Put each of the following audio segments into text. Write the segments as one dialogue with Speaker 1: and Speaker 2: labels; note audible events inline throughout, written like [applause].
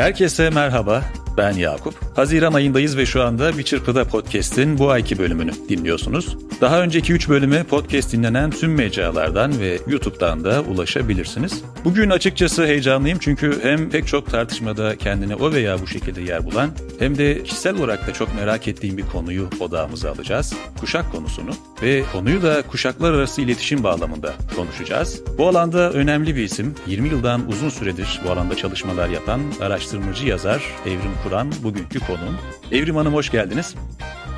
Speaker 1: Herkese merhaba, ben Yakup. Haziran ayındayız ve şu anda Bir Çırpıda Podcast'in bu ayki bölümünü dinliyorsunuz. Daha önceki 3 bölüme podcast dinlenen tüm mecralardan ve YouTube'dan da ulaşabilirsiniz. Bugün açıkçası heyecanlıyım çünkü hem pek çok tartışmada kendine o veya bu şekilde yer bulan hem de kişisel olarak da çok merak ettiğim bir konuyu odağımıza alacağız. Kuşak konusunu ve konuyu da kuşaklar arası iletişim bağlamında konuşacağız. Bu alanda önemli bir isim, 20 yıldan uzun süredir bu alanda çalışmalar yapan araştırmacı yazar Evrim Kur'an bugünkü konuğum. Evrim Hanım hoş geldiniz.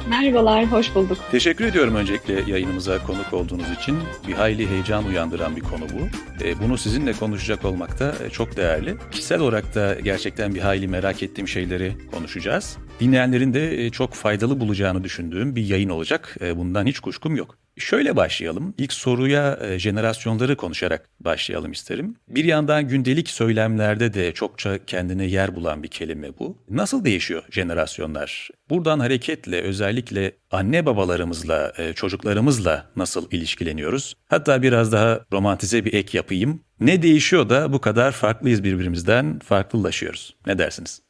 Speaker 2: Merhabalar, hoş bulduk.
Speaker 1: Teşekkür ediyorum öncelikle yayınımıza konuk olduğunuz için. Bir hayli heyecan uyandıran bir konu bu. E, bunu sizinle konuşacak olmak da e, çok değerli. Kişisel olarak da gerçekten bir hayli merak ettiğim şeyleri konuşacağız. Dinleyenlerin de e, çok faydalı bulacağını düşündüğüm bir yayın olacak. Bundan hiç kuşkum yok. Şöyle başlayalım. İlk soruya e, jenerasyonları konuşarak başlayalım isterim. Bir yandan gündelik söylemlerde de çokça kendine yer bulan bir kelime bu. Nasıl değişiyor jenerasyonlar? Buradan hareketle özellikle anne babalarımızla, e, çocuklarımızla nasıl ilişkileniyoruz? Hatta biraz daha romantize bir ek yapayım. Ne değişiyor da bu kadar farklıyız birbirimizden, farklılaşıyoruz? Ne dersiniz?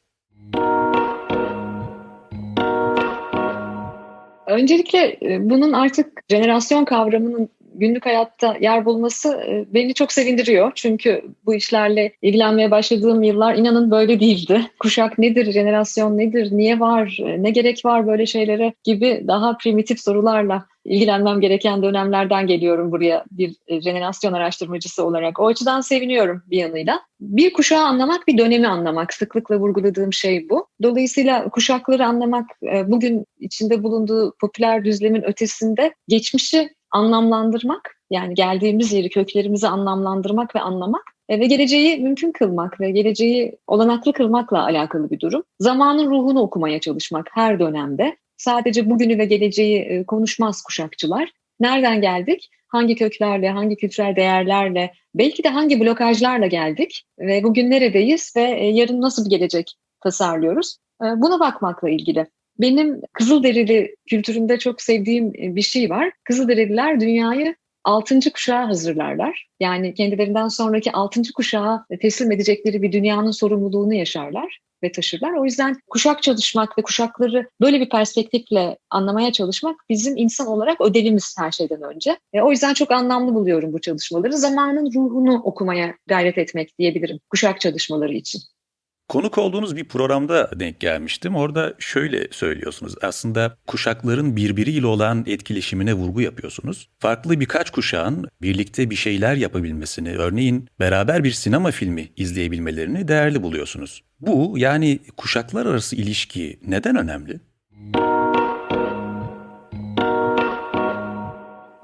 Speaker 2: Öncelikle e, bunun artık jenerasyon kavramının günlük hayatta yer bulması e, beni çok sevindiriyor. Çünkü bu işlerle ilgilenmeye başladığım yıllar inanın böyle değildi. [laughs] Kuşak nedir, jenerasyon nedir, niye var, e, ne gerek var böyle şeylere gibi daha primitif sorularla ilgilenmem gereken dönemlerden geliyorum buraya bir e, jenerasyon araştırmacısı olarak. O açıdan seviniyorum bir yanıyla. Bir kuşağı anlamak, bir dönemi anlamak. Sıklıkla vurguladığım şey bu. Dolayısıyla kuşakları anlamak, bugün içinde bulunduğu popüler düzlemin ötesinde geçmişi anlamlandırmak, yani geldiğimiz yeri, köklerimizi anlamlandırmak ve anlamak e, ve geleceği mümkün kılmak ve geleceği olanaklı kılmakla alakalı bir durum. Zamanın ruhunu okumaya çalışmak her dönemde. Sadece bugünü ve geleceği e, konuşmaz kuşakçılar. Nereden geldik? Hangi köklerle, hangi kültürel değerlerle, belki de hangi blokajlarla geldik ve bugün neredeyiz ve e, yarın nasıl bir gelecek tasarlıyoruz? Buna bakmakla ilgili. Benim Kızılderili kültüründe çok sevdiğim e, bir şey var. Kızılderililer dünyayı altıncı kuşağa hazırlarlar. Yani kendilerinden sonraki altıncı kuşağa teslim edecekleri bir dünyanın sorumluluğunu yaşarlar ve taşırlar. O yüzden kuşak çalışmak ve kuşakları böyle bir perspektifle anlamaya çalışmak bizim insan olarak ödevimiz her şeyden önce. E, o yüzden çok anlamlı buluyorum bu çalışmaları. Zamanın ruhunu okumaya gayret etmek diyebilirim kuşak çalışmaları için.
Speaker 1: Konuk olduğunuz bir programda denk gelmiştim. Orada şöyle söylüyorsunuz. Aslında kuşakların birbiriyle olan etkileşimine vurgu yapıyorsunuz. Farklı birkaç kuşağın birlikte bir şeyler yapabilmesini, örneğin beraber bir sinema filmi izleyebilmelerini değerli buluyorsunuz. Bu yani kuşaklar arası ilişki neden önemli?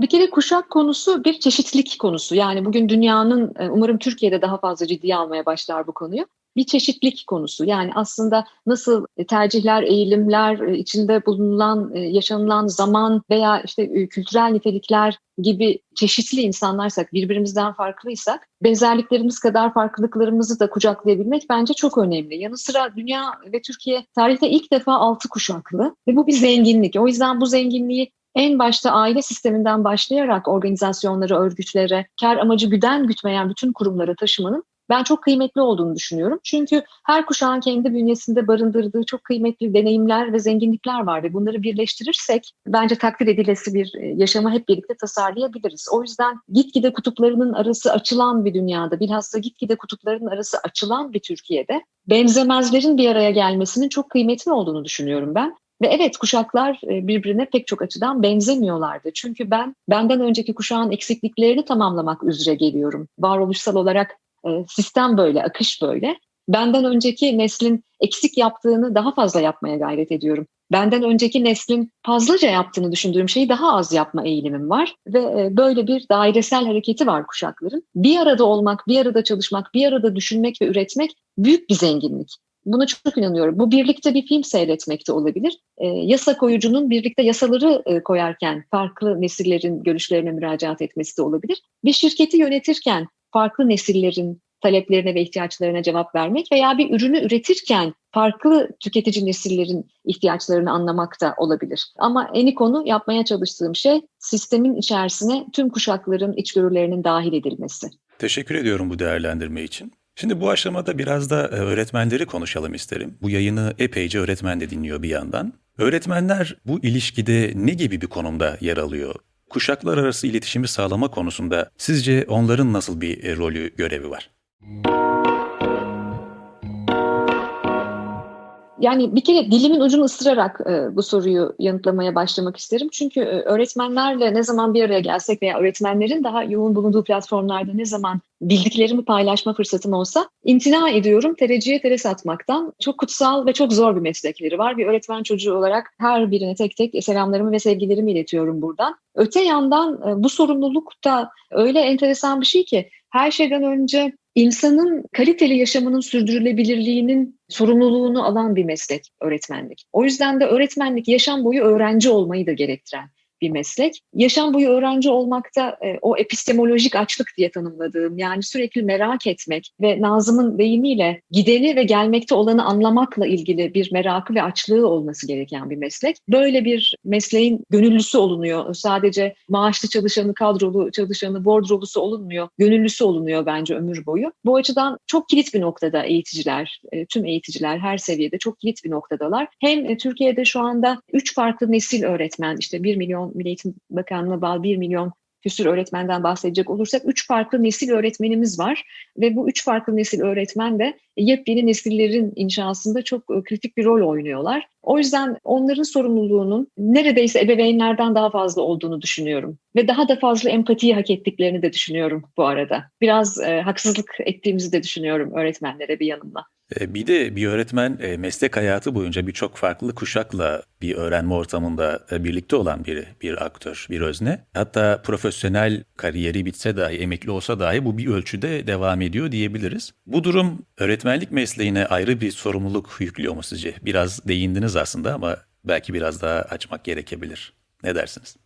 Speaker 2: Bir kere kuşak konusu bir çeşitlilik konusu. Yani bugün dünyanın e, umarım Türkiye'de daha fazla ciddiye almaya başlar bu konuyu bir çeşitlik konusu. Yani aslında nasıl e, tercihler, eğilimler, e, içinde bulunan, e, yaşanılan zaman veya işte kültürel nitelikler gibi çeşitli insanlarsak, birbirimizden farklıysak, benzerliklerimiz kadar farklılıklarımızı da kucaklayabilmek bence çok önemli. Yanı sıra dünya ve Türkiye tarihte ilk defa altı kuşaklı ve bu bir zenginlik. O yüzden bu zenginliği en başta aile sisteminden başlayarak organizasyonları, örgütlere, kar amacı güden gütmeyen bütün kurumlara taşımanın ben çok kıymetli olduğunu düşünüyorum. Çünkü her kuşağın kendi bünyesinde barındırdığı çok kıymetli deneyimler ve zenginlikler var ve bunları birleştirirsek bence takdir edilesi bir e, yaşamı hep birlikte tasarlayabiliriz. O yüzden gitgide kutuplarının arası açılan bir dünyada, bilhassa gitgide kutupların arası açılan bir Türkiye'de benzemezlerin bir araya gelmesinin çok kıymetli olduğunu düşünüyorum ben. Ve evet kuşaklar e, birbirine pek çok açıdan benzemiyorlardı. Çünkü ben benden önceki kuşağın eksikliklerini tamamlamak üzere geliyorum. Varoluşsal olarak e, sistem böyle, akış böyle. Benden önceki neslin eksik yaptığını daha fazla yapmaya gayret ediyorum. Benden önceki neslin fazlaca yaptığını düşündüğüm şeyi daha az yapma eğilimim var. Ve e, böyle bir dairesel hareketi var kuşakların. Bir arada olmak, bir arada çalışmak, bir arada düşünmek ve üretmek büyük bir zenginlik. Buna çok inanıyorum. Bu birlikte bir film seyretmek de olabilir. E, yasa koyucunun birlikte yasaları e, koyarken farklı nesillerin görüşlerine müracaat etmesi de olabilir. Bir şirketi yönetirken farklı nesillerin taleplerine ve ihtiyaçlarına cevap vermek veya bir ürünü üretirken farklı tüketici nesillerin ihtiyaçlarını anlamak da olabilir. Ama en konu yapmaya çalıştığım şey sistemin içerisine tüm kuşakların içgörülerinin dahil edilmesi.
Speaker 1: Teşekkür ediyorum bu değerlendirme için. Şimdi bu aşamada biraz da e, öğretmenleri konuşalım isterim. Bu yayını epeyce öğretmen de dinliyor bir yandan. Öğretmenler bu ilişkide ne gibi bir konumda yer alıyor? Kuşaklar arası iletişimi sağlama konusunda sizce onların nasıl bir e, rolü, görevi var?
Speaker 2: Yani bir kere dilimin ucunu ısırarak e, bu soruyu yanıtlamaya başlamak isterim. Çünkü e, öğretmenlerle ne zaman bir araya gelsek veya öğretmenlerin daha yoğun bulunduğu platformlarda ne zaman bildiklerimi paylaşma fırsatım olsa imtina ediyorum tereciye tere satmaktan. Çok kutsal ve çok zor bir meslekleri var. Bir öğretmen çocuğu olarak her birine tek tek selamlarımı ve sevgilerimi iletiyorum buradan. Öte yandan e, bu sorumluluk da öyle enteresan bir şey ki her şeyden önce insanın kaliteli yaşamının sürdürülebilirliğinin sorumluluğunu alan bir meslek öğretmenlik. O yüzden de öğretmenlik yaşam boyu öğrenci olmayı da gerektiren bir meslek. Yaşam boyu öğrenci olmakta e, o epistemolojik açlık diye tanımladığım yani sürekli merak etmek ve Nazım'ın deyimiyle gideni ve gelmekte olanı anlamakla ilgili bir merakı ve açlığı olması gereken bir meslek. Böyle bir mesleğin gönüllüsü olunuyor. Sadece maaşlı çalışanı, kadrolu çalışanı, bordrolusu olunmuyor. Gönüllüsü olunuyor bence ömür boyu. Bu açıdan çok kilit bir noktada eğiticiler, e, tüm eğiticiler her seviyede çok kilit bir noktadalar. Hem e, Türkiye'de şu anda üç farklı nesil öğretmen işte bir milyon Milli Eğitim Bakanlığı'na bağlı 1 milyon küsur öğretmenden bahsedecek olursak üç farklı nesil öğretmenimiz var ve bu üç farklı nesil öğretmen de yepyeni nesillerin inşasında çok e, kritik bir rol oynuyorlar. O yüzden onların sorumluluğunun neredeyse ebeveynlerden daha fazla olduğunu düşünüyorum ve daha da fazla empatiyi hak ettiklerini de düşünüyorum bu arada. Biraz e, haksızlık ettiğimizi de düşünüyorum öğretmenlere bir yanımla.
Speaker 1: E, bir de bir öğretmen e, meslek hayatı boyunca birçok farklı kuşakla bir öğrenme ortamında e, birlikte olan biri, bir aktör, bir özne. Hatta profesyonel kariyeri bitse dahi, emekli olsa dahi bu bir ölçüde devam ediyor diyebiliriz. Bu durum öğretmenlik mesleğine ayrı bir sorumluluk yüklüyor mu sizce? Biraz değindiniz aslında ama belki biraz daha açmak gerekebilir. Ne dersiniz?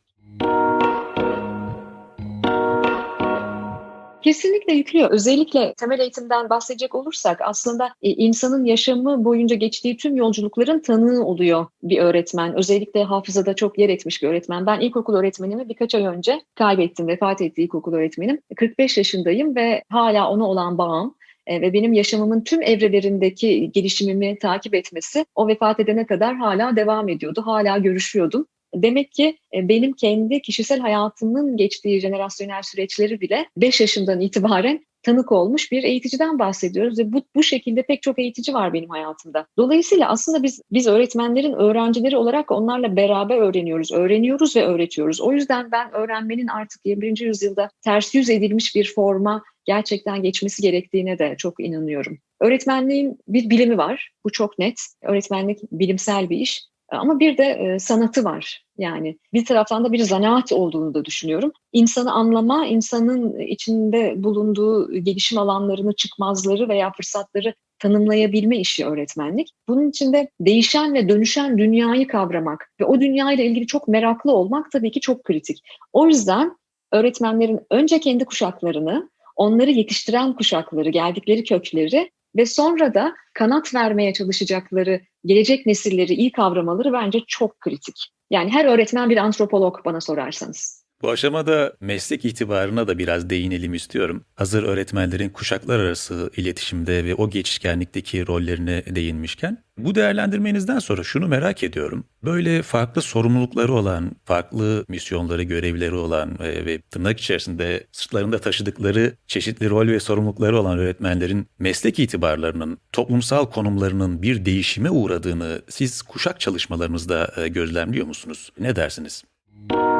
Speaker 2: Kesinlikle yüklüyor. Özellikle temel eğitimden bahsedecek olursak aslında e, insanın yaşamı boyunca geçtiği tüm yolculukların tanığı oluyor bir öğretmen. Özellikle hafızada çok yer etmiş bir öğretmen. Ben ilkokul öğretmenimi birkaç ay önce kaybettim. Vefat etti ilkokul öğretmenim. 45 yaşındayım ve hala ona olan bağım e, ve benim yaşamımın tüm evrelerindeki gelişimimi takip etmesi o vefat edene kadar hala devam ediyordu. Hala görüşüyordum. Demek ki e, benim kendi kişisel hayatımın geçtiği jenerasyonel süreçleri bile 5 yaşından itibaren tanık olmuş bir eğiticiden bahsediyoruz ve bu, bu şekilde pek çok eğitici var benim hayatımda. Dolayısıyla aslında biz biz öğretmenlerin öğrencileri olarak onlarla beraber öğreniyoruz, öğreniyoruz ve öğretiyoruz. O yüzden ben öğrenmenin artık 21. yüzyılda ters yüz edilmiş bir forma gerçekten geçmesi gerektiğine de çok inanıyorum. Öğretmenliğin bir bilimi var, bu çok net. Öğretmenlik bilimsel bir iş ama bir de e, sanatı var. Yani bir taraftan da bir zanaat olduğunu da düşünüyorum. İnsanı anlama, insanın içinde bulunduğu gelişim alanlarını, çıkmazları veya fırsatları tanımlayabilme işi öğretmenlik. Bunun için de değişen ve dönüşen dünyayı kavramak ve o dünyayla ilgili çok meraklı olmak tabii ki çok kritik. O yüzden öğretmenlerin önce kendi kuşaklarını, onları yetiştiren kuşakları, geldikleri kökleri ve sonra da kanat vermeye çalışacakları gelecek nesilleri iyi kavramaları bence çok kritik. Yani her öğretmen bir antropolog bana sorarsanız.
Speaker 1: Bu aşamada meslek itibarına da biraz değinelim istiyorum. Hazır öğretmenlerin kuşaklar arası iletişimde ve o geçişkenlikteki rollerine değinmişken bu değerlendirmenizden sonra şunu merak ediyorum. Böyle farklı sorumlulukları olan, farklı misyonları, görevleri olan e, ve tırnak içerisinde sırtlarında taşıdıkları çeşitli rol ve sorumlulukları olan öğretmenlerin meslek itibarlarının, toplumsal konumlarının bir değişime uğradığını siz kuşak çalışmalarınızda e, gözlemliyor musunuz? Ne dersiniz?
Speaker 2: E,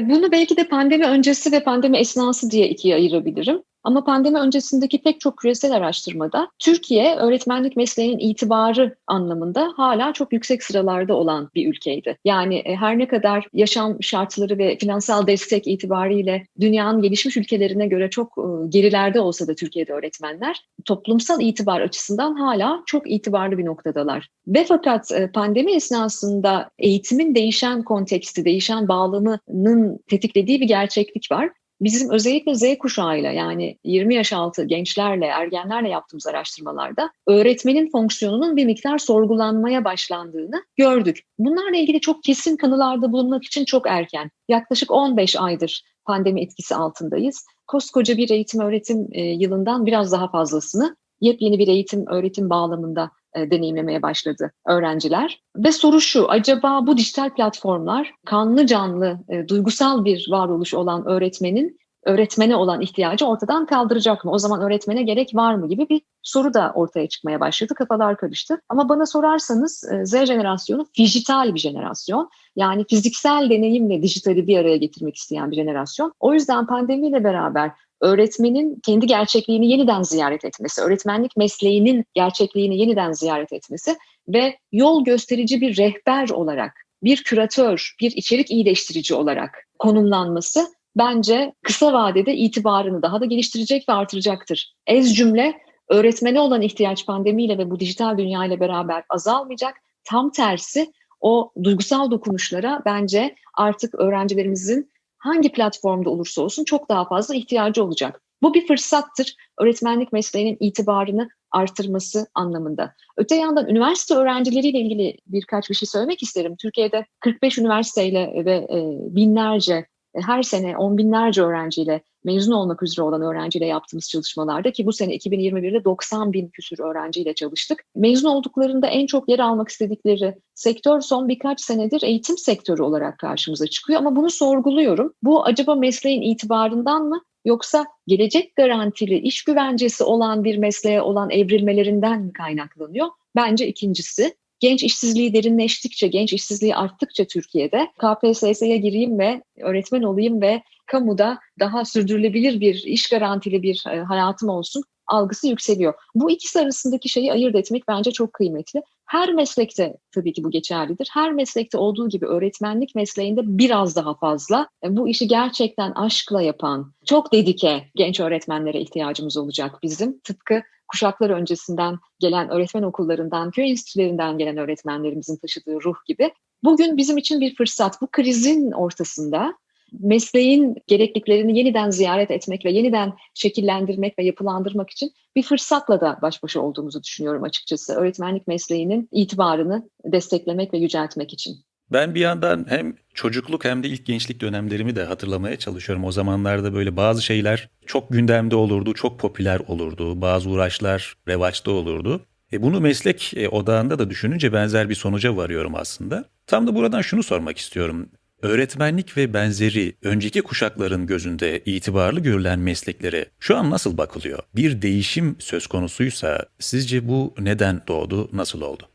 Speaker 2: bunu belki de pandemi öncesi ve pandemi esnası diye ikiye ayırabilirim. Ama pandemi öncesindeki pek çok küresel araştırmada Türkiye öğretmenlik mesleğinin itibarı anlamında hala çok yüksek sıralarda olan bir ülkeydi. Yani e, her ne kadar yaşam şartları ve finansal destek itibariyle dünyanın gelişmiş ülkelerine göre çok e, gerilerde olsa da Türkiye'de öğretmenler toplumsal itibar açısından hala çok itibarlı bir noktadalar. Ve fakat e, pandemi esnasında eğitimin değişen konteksti, değişen bağlamının tetiklediği bir gerçeklik var. Bizim özellikle Z kuşağıyla yani 20 yaş altı gençlerle, ergenlerle yaptığımız araştırmalarda öğretmenin fonksiyonunun bir miktar sorgulanmaya başlandığını gördük. Bunlarla ilgili çok kesin kanılarda bulunmak için çok erken. Yaklaşık 15 aydır pandemi etkisi altındayız. Koskoca bir eğitim öğretim e, yılından biraz daha fazlasını yepyeni bir eğitim öğretim bağlamında e, deneyimlemeye başladı öğrenciler. Ve soru şu, acaba bu dijital platformlar kanlı canlı, e, duygusal bir varoluş olan öğretmenin öğretmene olan ihtiyacı ortadan kaldıracak mı? O zaman öğretmene gerek var mı gibi bir soru da ortaya çıkmaya başladı. Kafalar karıştı. Ama bana sorarsanız e, Z jenerasyonu dijital bir jenerasyon. Yani fiziksel deneyimle dijitali bir araya getirmek isteyen bir jenerasyon. O yüzden pandemiyle beraber öğretmenin kendi gerçekliğini yeniden ziyaret etmesi, öğretmenlik mesleğinin gerçekliğini yeniden ziyaret etmesi ve yol gösterici bir rehber olarak, bir küratör, bir içerik iyileştirici olarak konumlanması bence kısa vadede itibarını daha da geliştirecek ve artıracaktır. Ez cümle öğretmene olan ihtiyaç pandemiyle ve bu dijital dünya ile beraber azalmayacak. Tam tersi o duygusal dokunuşlara bence artık öğrencilerimizin hangi platformda olursa olsun çok daha fazla ihtiyacı olacak. Bu bir fırsattır öğretmenlik mesleğinin itibarını artırması anlamında. Öte yandan üniversite öğrencileriyle ilgili birkaç bir şey söylemek isterim. Türkiye'de 45 üniversiteyle ve e, binlerce her sene on binlerce öğrenciyle mezun olmak üzere olan öğrenciyle yaptığımız çalışmalarda ki bu sene 2021'de 90 bin küsür öğrenciyle çalıştık. Mezun olduklarında en çok yer almak istedikleri sektör son birkaç senedir eğitim sektörü olarak karşımıza çıkıyor ama bunu sorguluyorum. Bu acaba mesleğin itibarından mı yoksa gelecek garantili iş güvencesi olan bir mesleğe olan evrilmelerinden mi kaynaklanıyor? Bence ikincisi. Genç işsizliği derinleştikçe, genç işsizliği arttıkça Türkiye'de KPSS'ye gireyim ve öğretmen olayım ve kamuda daha sürdürülebilir bir, iş garantili bir e, hayatım olsun algısı yükseliyor. Bu ikisi arasındaki şeyi ayırt etmek bence çok kıymetli. Her meslekte tabii ki bu geçerlidir. Her meslekte olduğu gibi öğretmenlik mesleğinde biraz daha fazla e, bu işi gerçekten aşkla yapan, çok dedike genç öğretmenlere ihtiyacımız olacak bizim. Tıpkı kuşaklar öncesinden gelen öğretmen okullarından, köy enstitülerinden gelen öğretmenlerimizin taşıdığı ruh gibi. Bugün bizim için bir fırsat. Bu krizin ortasında mesleğin gerekliliklerini yeniden ziyaret etmek ve yeniden şekillendirmek ve yapılandırmak için bir fırsatla da baş başa olduğumuzu düşünüyorum açıkçası. Öğretmenlik mesleğinin itibarını desteklemek ve yüceltmek için.
Speaker 1: Ben bir yandan hem çocukluk hem de ilk gençlik dönemlerimi de hatırlamaya çalışıyorum. O zamanlarda böyle bazı şeyler çok gündemde olurdu, çok popüler olurdu. Bazı uğraşlar revaçta olurdu. E bunu meslek e, odağında da düşününce benzer bir sonuca varıyorum aslında. Tam da buradan şunu sormak istiyorum. Öğretmenlik ve benzeri önceki kuşakların gözünde itibarlı görülen mesleklere şu an nasıl bakılıyor? Bir değişim söz konusuysa sizce bu neden doğdu, nasıl oldu?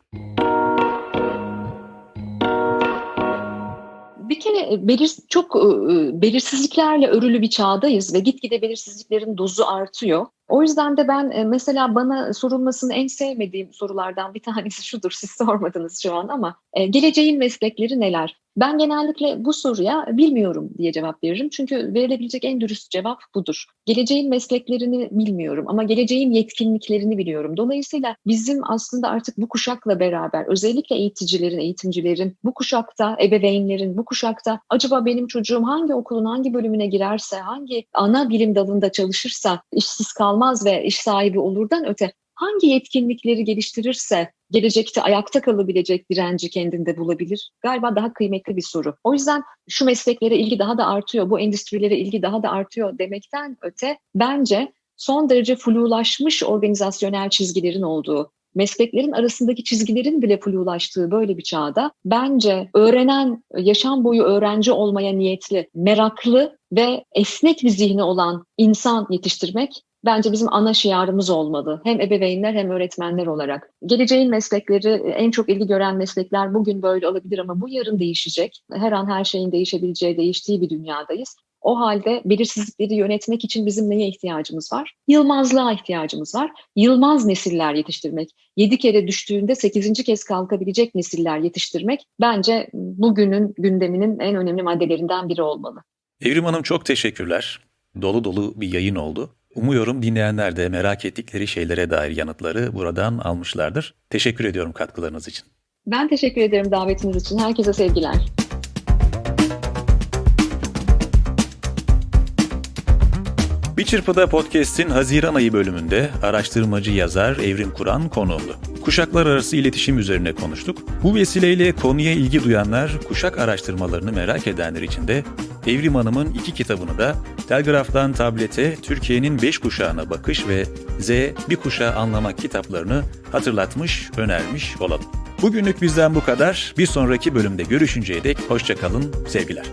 Speaker 2: Bir kere belir, çok belirsizliklerle örülü bir çağdayız ve gitgide belirsizliklerin dozu artıyor. O yüzden de ben mesela bana sorulmasını en sevmediğim sorulardan bir tanesi [laughs] şudur. Siz sormadınız şu an ama geleceğin meslekleri neler? Ben genellikle bu soruya bilmiyorum diye cevap veririm. Çünkü verilebilecek en dürüst cevap budur. Geleceğin mesleklerini bilmiyorum ama geleceğin yetkinliklerini biliyorum. Dolayısıyla bizim aslında artık bu kuşakla beraber özellikle eğiticilerin, eğitimcilerin, bu kuşakta ebeveynlerin, bu kuşakta acaba benim çocuğum hangi okulun hangi bölümüne girerse, hangi ana bilim dalında çalışırsa işsiz kalmaz ve iş sahibi olurdan öte hangi yetkinlikleri geliştirirse gelecekte ayakta kalabilecek direnci kendinde bulabilir? Galiba daha kıymetli bir soru. O yüzden şu mesleklere ilgi daha da artıyor, bu endüstrilere ilgi daha da artıyor demekten öte bence son derece flulaşmış organizasyonel çizgilerin olduğu, mesleklerin arasındaki çizgilerin bile flulaştığı böyle bir çağda bence öğrenen, yaşam boyu öğrenci olmaya niyetli, meraklı ve esnek bir zihni olan insan yetiştirmek bence bizim ana şiarımız olmalı. Hem ebeveynler hem öğretmenler olarak. Geleceğin meslekleri, en çok ilgi gören meslekler bugün böyle olabilir ama bu yarın değişecek. Her an her şeyin değişebileceği, değiştiği bir dünyadayız. O halde belirsizlikleri yönetmek için bizim neye ihtiyacımız var? Yılmazlığa ihtiyacımız var. Yılmaz nesiller yetiştirmek. Yedi kere düştüğünde sekizinci kez kalkabilecek nesiller yetiştirmek bence bugünün gündeminin en önemli maddelerinden biri olmalı.
Speaker 1: Evrim Hanım çok teşekkürler. Dolu dolu bir yayın oldu. Umuyorum dinleyenler de merak ettikleri şeylere dair yanıtları buradan almışlardır. Teşekkür ediyorum katkılarınız için.
Speaker 2: Ben teşekkür ederim davetiniz için. Herkese sevgiler.
Speaker 1: Bir Çırpıda Podcast'in Haziran ayı bölümünde araştırmacı yazar Evrim Kur'an konuğumdu. Kuşaklar arası iletişim üzerine konuştuk. Bu vesileyle konuya ilgi duyanlar, kuşak araştırmalarını merak edenler için de Evrim Hanım'ın iki kitabını da Telgraf'tan Tablete Türkiye'nin beş kuşağına bakış ve Z bir kuşağı anlamak kitaplarını hatırlatmış, önermiş olalım. Bugünlük bizden bu kadar. Bir sonraki bölümde görüşünceye dek hoşçakalın, sevgiler.